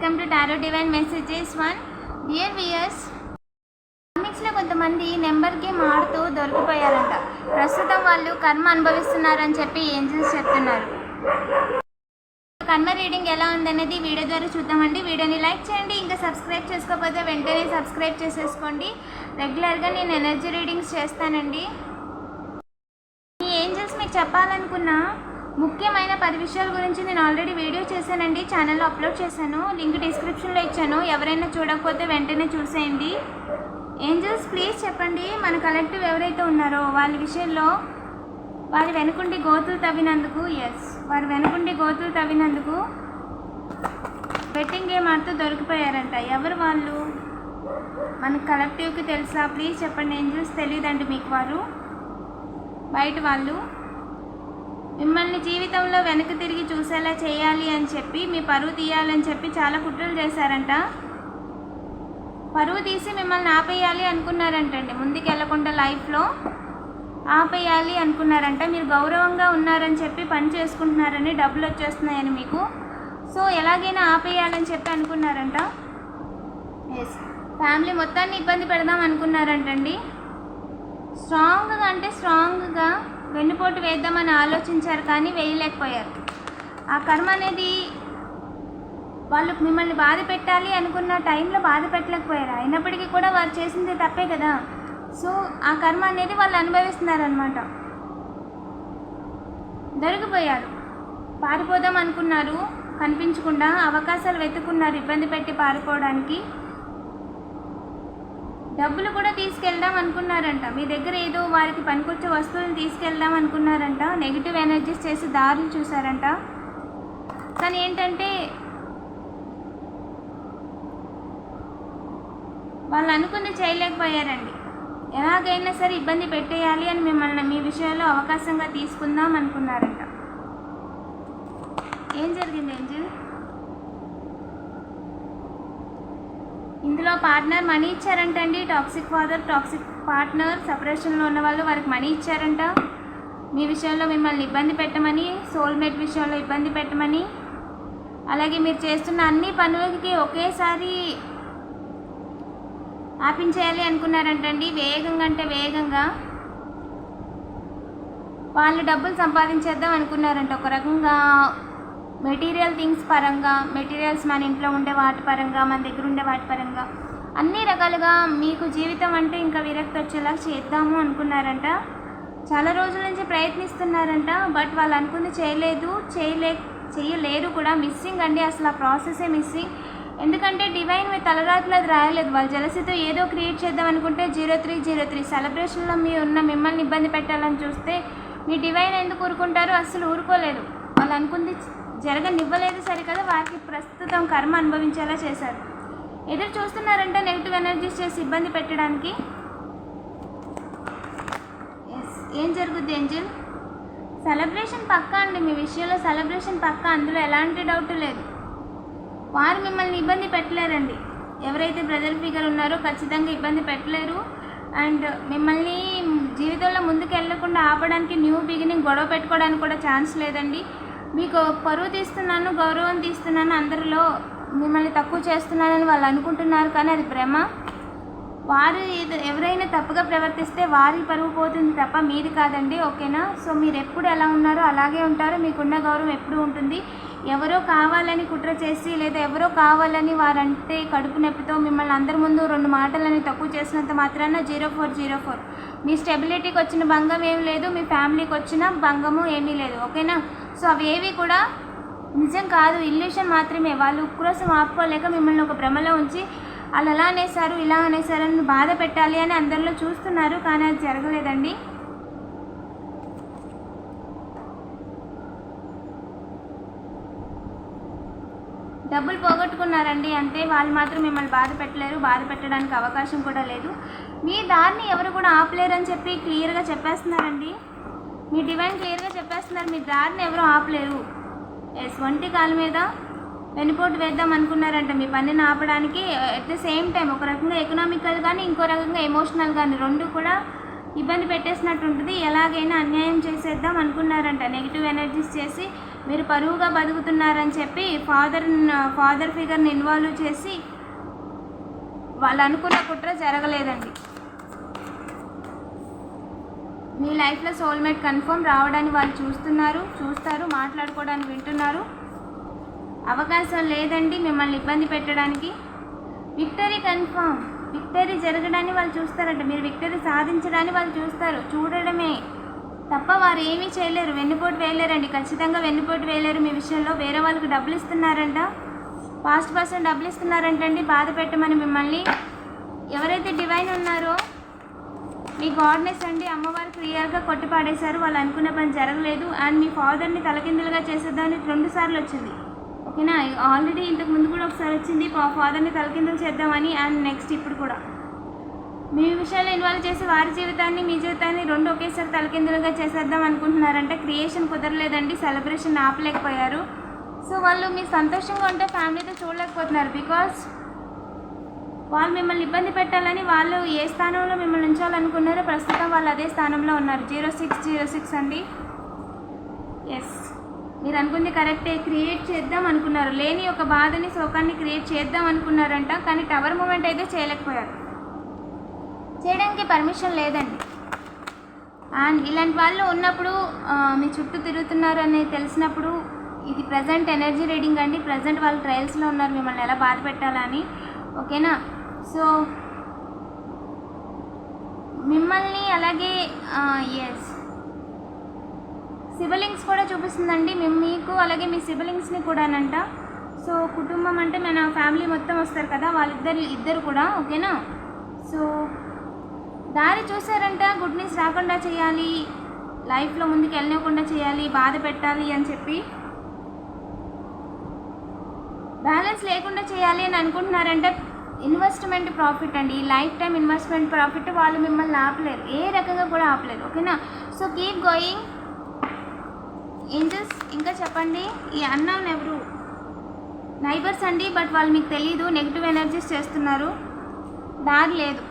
Welcome to tarot divine messages one. Dear viewers కామిక్స్లో కొంతమంది number game ఆడుతూ దొరికిపోయారంట. ప్రస్తుతం వాళ్ళు కర్మ అనుభవిస్తున్నారని చెప్పి ఏంజల్స్ చెప్తున్నారు. కర్మ రీడింగ్ ఎలా ఉందనేది వీడియో ద్వారా చూద్దామండి. వీడియోని లైక్ చేయండి ఇంకా సబ్స్క్రైబ్ చేసుకోకపోతే వెంటనే సబ్స్క్రైబ్ చేసేసుకోండి. రెగ్యులర్గా నేను ఎనర్జీ రీడింగ్స్ చేస్తానండి. ఈ ఏంజల్స్ మీకు చెప్పాలనుకున్నా ముఖ్యమైన పది విషయాల గురించి నేను ఆల్రెడీ వీడియో చేశానండి. ఛానల్లో అప్లోడ్ చేశాను. లింక్ డిస్క్రిప్షన్లో ఇచ్చాను. ఎవరైనా చూడకపోతే వెంటనే చూసేయండి. ఏంజల్స్ ప్లీజ్ చెప్పండి మన కలెక్టివ్ ఎవరైతే ఉన్నారో వాళ్ళ విషయంలో వారి వెనుకుండి గోతులు తవ్వినందుకు ఎస్ వారి వెనుకుండి గోతులు తవ్వినందుకు బెట్టింగ్ గేమ్ ఆడుతూ దొరికిపోయారంట. ఎవరు వాళ్ళు? మన కలెక్టివ్కి తెలుసా? ప్లీజ్ చెప్పండి. ఏంజల్స్ తెలియదండి మీకు వారు. బయట వాళ్ళు. మిమ్మల్ని జీవితంలో వెనక్కి తిరిగి చూసేలా చేయాలి అని చెప్పి మీ పరువు తీయాలని చెప్పి చాలా కుట్రలు చేశారంట. పరువు తీసి మిమ్మల్ని ఆపేయాలి అనుకున్నారంటండి. ముందుకు వెళ్ళకుండా లైఫ్లో ఆపేయాలి అనుకున్నారంట. మీరు గౌరవంగా ఉన్నారని చెప్పి పని చేసుకుంటున్నారని డబ్బులు వచ్చేస్తున్నాయని మీకు. సో ఎలాగైనా ఆపేయాలని చెప్పి అనుకున్నారంట. ఎస్ ఫ్యామిలీ మొత్తాన్ని ఇబ్బంది పెడదాం అనుకున్నారంటండి. స్ట్రాంగ్గా అంటే స్ట్రాంగ్గా వెన్నుపోటు వేద్దామని ఆలోచించారు కానీ వేయలేకపోయారు. ఆ కర్మ అనేది వాళ్ళు మిమ్మల్ని బాధ పెట్టాలి అనుకున్న టైంలో బాధ పెట్టలేకపోయారు. అయినప్పటికీ కూడా వారు చేసింది తప్పే కదా. సో ఆ కర్మ అనేది వాళ్ళు అనుభవిస్తున్నారనమాట దొరికిపోయారు. పారిపోదాం అనుకున్నారు. కనిపించకుండా అవకాశాలు వెతుకున్నారు ఇబ్బంది పెట్టి పారిపోవడానికి డబ్బులు కూడా తీసుకెళ్దాం అనుకున్నారంట. మీ దగ్గర ఏదో వారికి పనికొచ్చే వస్తువులను తీసుకెళ్దాం అనుకున్నారంట. నెగిటివ్ ఎనర్జీస్ చేసి దారులు చూసారంట కానీ ఏంటంటే వాళ్ళు అనుకుంది చేయలేకపోయారండి. ఎలాగైనా సరే ఇబ్బంది పెట్టేయాలి అని మిమ్మల్ని మీ విషయంలో అవకాశంగా తీసుకుందాం అనుకున్నారంట. ఏం జరిగింది ఏంజిల్ ఇందులో పార్ట్నర్ మనీ ఇచ్చారంటండి. టాక్సిక్ ఫాదర్ టాక్సిక్ పార్ట్నర్ సపరేషన్లో ఉన్న వాళ్ళు వారికి మనీ ఇచ్చారంట. మీ విషయంలో మిమ్మల్ని ఇబ్బంది పెట్టమని సోల్మేట్ విషయంలో ఇబ్బంది పెట్టమని. అలాగే మీరు చేస్తున్న అన్ని పనులకి ఒకేసారి ఆపించేయాలి అనుకున్నారంటండి. వేగంగా అంటే వేగంగా వాళ్ళు డబ్బులు సంపాదించేద్దాం అనుకున్నారంట. ఒక రకంగా మెటీరియల్ థింగ్స్ పరంగా మెటీరియల్స్ మన ఇంట్లో ఉండే వాటి పరంగా మన దగ్గర ఉండే వాటి పరంగా అన్ని రకాలుగా మీకు జీవితం అంటే ఇంకా విరక్తి వచ్చేలా చేద్దాము అనుకున్నారంట. చాలా రోజుల నుంచి ప్రయత్నిస్తున్నారంట బట్ వాళ్ళు అనుకుంది చేయలేదు చేయలే చేయలేరు కూడా. మిస్సింగ్ అండి అసలు ఆ ప్రాసెసే మిస్సింగ్. ఎందుకంటే డివైన్ మీ తలరాత్రులు అది రాయలేదు. వాళ్ళు జలసితో ఏదో క్రియేట్ చేద్దాం అనుకుంటే జీరో త్రీ జీరో త్రీ. సెలబ్రేషన్లో మీ ఉన్న మిమ్మల్ని ఇబ్బంది పెట్టాలని చూస్తే మీ డివైన్ ఎందుకు ఊరుకుంటారు అసలు ఊరుకోలేదు. వాళ్ళు అనుకుంది జరగనివ్వలేదు సరికదా వారికి ప్రస్తుతం కర్మ అనుభవించేలా చేశారు. ఎదురు చూస్తున్నారంటే నెగిటివ్ ఎనర్జీస్ చేసి ఇబ్బంది పెట్టడానికి? ఎస్ ఏం జరుగుద్ది ఏంజిల్ సెలబ్రేషన్ పక్కా అండి. మీ విషయంలో సెలబ్రేషన్ పక్కా అందులో ఎలాంటి డౌట్ లేదు. వారు మిమ్మల్ని ఇబ్బంది పెట్టలేరండి. ఎవరైతే బ్రదర్ ఫిగర్ ఉన్నారో ఖచ్చితంగా ఇబ్బంది పెట్టలేరు. అండ్ మిమ్మల్ని జీవితంలో ముందుకు వెళ్ళకుండా ఆపడానికి న్యూ బిగినింగ్ గొడవ పెట్టుకోవడానికి కూడా ఛాన్స్ లేదండి. మీకు పరువు తీస్తున్నాను గౌరవం తీస్తున్నాను అందరిలో మిమ్మల్ని తక్కువ చేస్తున్నానని వాళ్ళు అనుకుంటున్నారు కానీ అది భ్రమ. వారు ఎవరైనా తప్పుగా ప్రవర్తిస్తే వారి పరువు పోతుంది తప్ప మీది కాదండి ఓకేనా? సో మీరు ఎప్పుడు ఎలా ఉన్నారో అలాగే ఉంటారు. మీకున్న గౌరవం ఎప్పుడు ఉంటుంది? ఎవరో కావాలని కుట్ర చేసి లేదా ఎవరో కావాలని వారంటే కడుపు నొప్పితో మిమ్మల్ని అందరి ముందు రెండు మాటలని తక్కువ చేసినంత మాత్రాన జీరో ఫోర్ జీరో ఫోర్. మీ స్టెబిలిటీకి వచ్చిన భంగం ఏమి లేదు మీ ఫ్యామిలీకి వచ్చిన భంగము ఏమీ లేదు ఓకేనా? సో అవి ఏవి కూడా నిజం కాదు ఇల్యూషన్ మాత్రమే. వాళ్ళు ఉక్రోసం ఆపుకోలేక మిమ్మల్ని ఒక భ్రమలో ఉంచి వాళ్ళు అలా అనేసారు ఇలా అనేసారు అని బాధ పెట్టాలి అని అందరిలో చూస్తున్నారు కానీ అది జరగలేదండి. డబ్బులు పోగొట్టుకున్నారండి. అంతే వాళ్ళు మాత్రం మిమ్మల్ని బాధ పెట్టలేరు బాధ పెట్టడానికి అవకాశం కూడా లేదు. మీ దారిని ఎవరు కూడా ఆపలేరు అని చెప్పి క్లియర్గా చెప్పేస్తున్నారండి. మీ డివైన్ క్లియర్గా చెప్పేస్తున్నారు. మీ దారిని ఎవరూ ఆపలేరు. ఎస్ ఒంటి కాలు మీద వెనుపోటు వేద్దాం అనుకున్నారంట. మీ పనిని ఆపడానికి అట్ ద సేమ్ టైం ఒక రకంగా ఎకనామికల్ కానీ ఇంకో రకంగా ఎమోషనల్ కానీ రెండు కూడా ఇబ్బంది పెట్టేసినట్టు ఉంటుంది. ఎలాగైనా అన్యాయం చేసేద్దాం అనుకున్నారంట. నెగిటివ్ ఎనర్జీస్ చేసి మీరు పరువుగా బతుకుతున్నారని చెప్పి ఫాదర్ ఫాదర్ ఫిగర్ని ఇన్వాల్వ్ చేసి వాళ్ళు అనుకున్న కుట్ర జరగలేదండి. మీ లైఫ్లో సోల్మేట్ కన్ఫర్మ్ రావడానికి వాళ్ళు చూస్తున్నారు చూస్తారు మాట్లాడుకోవడానికి వింటున్నారు. అవకాశం లేదండి మిమ్మల్ని ఇబ్బంది పెట్టడానికి. విక్టరీ కన్ఫర్మ్ విక్టరీ జరగడాన్ని వాళ్ళు చూస్తారంట. మీరు విక్టరీ సాధించడాన్ని వాళ్ళు చూస్తారు. చూడడమే. తప్ప వారు ఏమీ చేయలేరు. వెన్నుపోటు వేయలేరండి. ఖచ్చితంగా వెన్నుపోటు వేయలేరు మీ విషయంలో. వేరే వాళ్ళకి డబ్బులు ఇస్తున్నారంట. పాస్ట్ పర్సన్ డబ్బులు ఇస్తున్నారంటండి. బాధ పెట్టమని మిమ్మల్ని. ఎవరైతే డివైన్ ఉన్నారో మీ గాడ్నెస్ అండి. అమ్మవారు క్లియర్గా కొట్టి పాడేశారు. వాళ్ళు అనుకున్న పని జరగలేదు. అండ్ మీ ఫాదర్ని తలకిందులుగా చేసేద్దామని రెండు సార్లు వచ్చింది. ఓకేనా? ఆల్రెడీ ఇంతకు ముందు కూడా ఒకసారి వచ్చింది. ఫాదర్ని తలకిందులు చేద్దామని అండ్ నెక్స్ట్ ఇప్పుడు కూడా. మీ విషయాల్లో ఇన్వాల్వ్ చేసి వారి జీవితాన్ని మీ జీవితాన్ని రెండు ఒకేసారి తలకిందులుగా చేసేద్దాం అనుకుంటున్నారంటే క్రియేషన్ కుదరలేదండి. సెలబ్రేషన్ ఆపలేకపోయారు. సో వాళ్ళు మీ సంతోషంగా ఉంటే ఫ్యామిలీతో చూడలేకపోతున్నారు. బికాస్ వాళ్ళు మిమ్మల్ని ఇబ్బంది పెట్టాలని వాళ్ళు ఏ స్థానంలో మిమ్మల్ని ఉంచాలనుకున్నారో ప్రస్తుతం వాళ్ళు అదే స్థానంలో ఉన్నారు. జీరో సిక్స్ జీరో సిక్స్ అండి. ఎస్ మీరు అనుకుంది కరెక్టే. క్రియేట్ చేద్దాం అనుకున్నారు. లేని ఒక బాధని శోకాన్ని క్రియేట్ చేద్దాం అనుకున్నారంట కానీ టవర్ మూమెంట్ అయితే చేయలేకపోయారు. చేయడానికి పర్మిషన్ లేదండి. అండ్ ఇలాంటి వాళ్ళు ఉన్నప్పుడు మీ చుట్టూ తిరుగుతున్నారు అనేది తెలిసినప్పుడు ఇది ప్రజెంట్ ఎనర్జీ రీడింగ్ అండి. ప్రజెంట్ వాళ్ళు ట్రయల్స్లో ఉన్నారు. మిమ్మల్ని ఎలా బాధ పెట్టాలని. ఓకేనా? సో మిమ్మల్ని అలాగే ఎస్ సిబలింగ్స్ కూడా చూపిస్తుందండి. మేము మీకు అలాగే మీ సిబలింగ్స్ని కూడానంట. సో కుటుంబం అంటే మన ఫ్యామిలీ మొత్తం వస్తారు కదా వాళ్ళిద్దరు ఇద్దరు కూడా ఓకేనా? సో దారి చూసారంట గుడ్ న్యూస్ రాకుండా చేయాలి. లైఫ్లో ముందుకు వెళ్ళకుండా చేయాలి. బాధ పెట్టాలి అని చెప్పి. బ్యాలెన్స్ లేకుండా చేయాలి అని అనుకుంటున్నారంటే. ఇన్వెస్ట్మెంట్ ప్రాఫిట్ అండి. ఈ లైఫ్ టైం ఇన్వెస్ట్మెంట్ ప్రాఫిట్ వాళ్ళు మిమ్మల్ని ఆపలేరు. ఏ రకంగా కూడా ఆపలేరు. ఓకేనా? So keep going. ఏంజల్స్ ఇంకా చెప్పండి. ఈ అన్నౌన్ ఎవరు? నైబర్స్ అండి బట్ వాళ్ళు మీకు తెలియదు నెగిటివ్ ఎనర్జీస్ చేస్తున్నారు. బ్యాగ్ లేదు.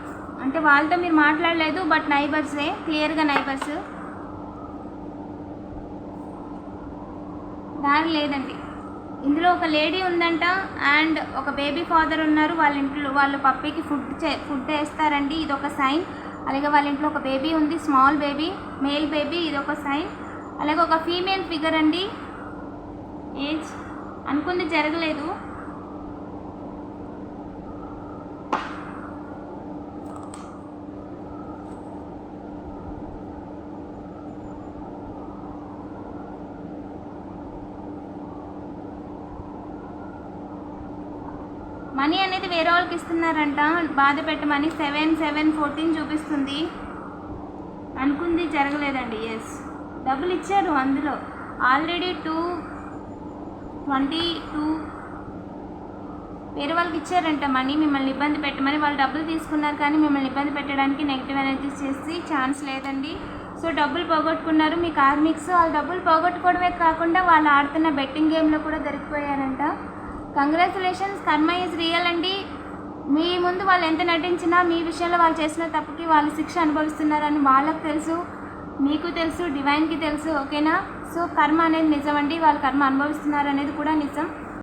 అంటే వాళ్ళతో మీరు మాట్లాడలేదు బట్ నైబర్సే. క్లియర్గా నైబర్స్. బ్యాగ్ లేదండి. ఇందులో ఒక లేడీ ఉందంట అండ్ ఒక బేబీ ఫాదర్ ఉన్నారు. వాళ్ళ ఇంట్లో వాళ్ళ పప్పీకి ఫుడ్ చే ఫుడ్ వేస్తారండి. ఇది ఒక సైన్. అలాగే వాళ్ళ ఇంట్లో ఒక బేబీ ఉంది స్మాల్ బేబీ మేల్ బేబీ ఇది ఒక సైన్. అలాగే ఒక ఫీమేల్ ఫిగర్ అండి. ఏజ్ అనుకుంది జరగలేదు. మనీ అనేది వేరే వాళ్ళకి ఇస్తున్నారంట. బాధ పెట్టమని సెవెన్ సెవెన్ ఫోర్టీన్ చూపిస్తుంది. అనుకుంది జరగలేదండి. ఎస్ డబ్బులు ఇచ్చారు అందులో. ఆల్రెడీ టూ ట్వంటీ టూ వేరే వాళ్ళకి ఇచ్చారంట మనీ. మిమ్మల్ని ఇబ్బంది పెట్టమని వాళ్ళు డబ్బులు తీసుకున్నారు కానీ మిమ్మల్ని ఇబ్బంది పెట్టడానికి నెగిటివ్ ఎనర్జీస్ చేసి ఛాన్స్ లేదండి. సో డబ్బులు పోగొట్టుకున్నారు. మీ కార్మిక్స్ వాళ్ళు డబ్బులు పోగొట్టుకోవడమే కాకుండా వాళ్ళు ఆడుతున్న బెట్టింగ్ గేమ్లో కూడా దొరికిపోయారంట. కంగ్రాచులేషన్స్ కర్మ ఈజ్ రియల్ అండి. మీ ముందు వాళ్ళు ఎంత నటించినా మీ విషయంలో వాళ్ళు చేసిన తప్పుకి వాళ్ళు శిక్ష అనుభవిస్తున్నారని వాళ్ళకి తెలుసు. మీకు తెలుసు డివైన్కి తెలుసు ఓకేనా సో కర్మ అనేది నిజం అండి. వాళ్ళు కర్మ అనుభవిస్తున్నారు అనేది కూడా నిజం.